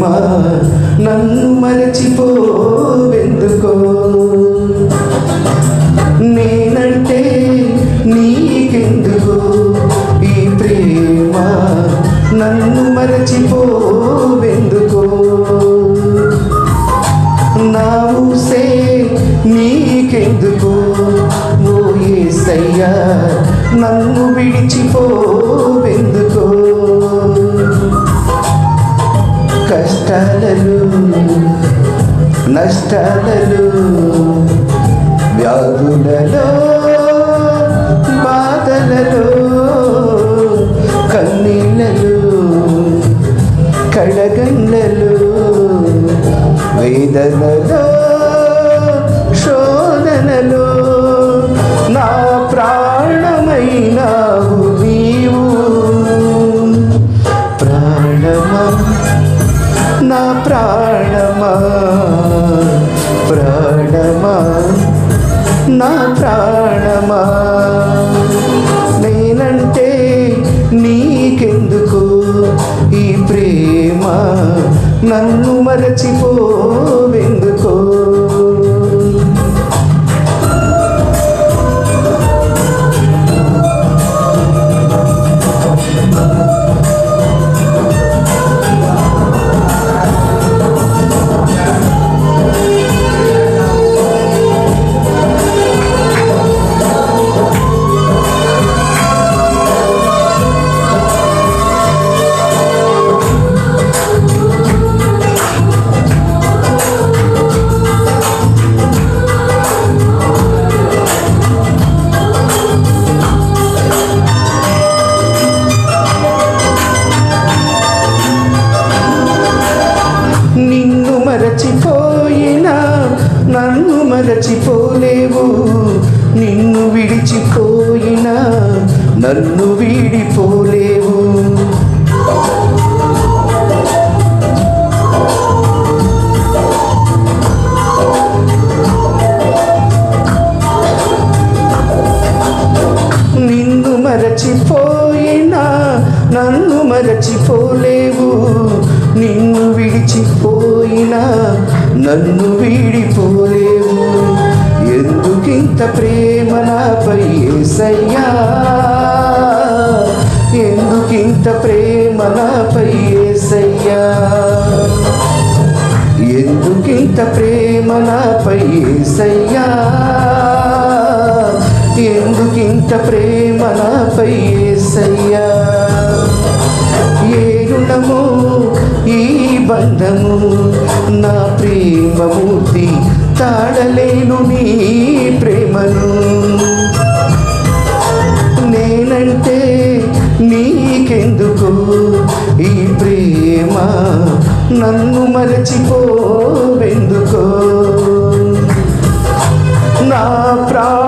నన్ను మరచిపోవెందుకో? నేనంటే నీకెందుకో ఈ ప్రేమ నన్ను మరచిపోవెందుకో? నా ఊసే నీకెందుకో? ఓ ఏసయ్యా నన్ను విడిచిపోవెందుకు? కష్టాలలో నష్టాలలో. వ్యాధులలో బాధలలో కన్నీళ్ళలో కడగండ్లలో వేదనలో నేనంటే నీకెందుకు ఈ ప్రేమ? నన్ను మరచిపో పోలేవు నిన్ను విడిచిపోయినా నన్ను వీడిపోలేవు. నిన్ను మరచిపోయినా నన్ను మరచిపోలేవు నిన్ను విడిచిపోయినా నన్ను వీడిపోలేవు. ఇంత ప్రేమ నాపై ఏసయ్యా. ఎందుకింత ప్రేమ నాపై ఏసయ్యా? ఎందుకింత ప్రేమ నాపై ఏసయ్యా? ఎందుకింత ప్రేమ నాపై ఏసయ్యా? ఏ ఈ బంధము నా ప్రేమమూర్తి తాడలేను నీ ప్రేమను. నేనంటే నీకెందుకు ఈ ప్రేమ? నన్ను మరచిపోవెందుకో? నా ప్రా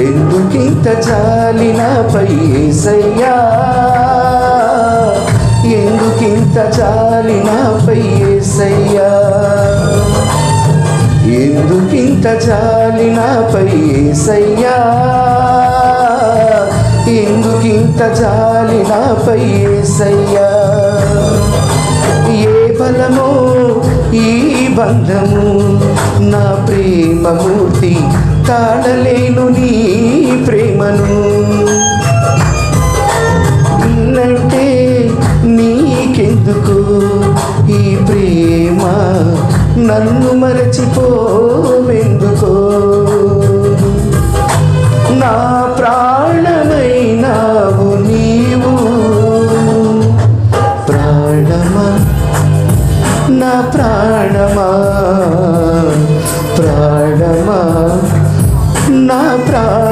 ఎందుకింత జాలి నాపై ఏసయ్యా ఎందుకింత జాలి నాపై ఏసయ్యా ఎందుకింత జాలి నాపై ఏసయ్యా ఎందుకింత జాలి నాపై ఏసయ్యా బలమో ఈ బంధము నా ప్రేమమూర్తి తాడలేను నీ ప్రేమను. ఇన్నంటే నీకెందుకు? ఈ ప్రేమ నన్ను మరచిపోవెందుకో? నా ప్రా ప్రాణమా? ప్రాణమా? నా ప్రాణ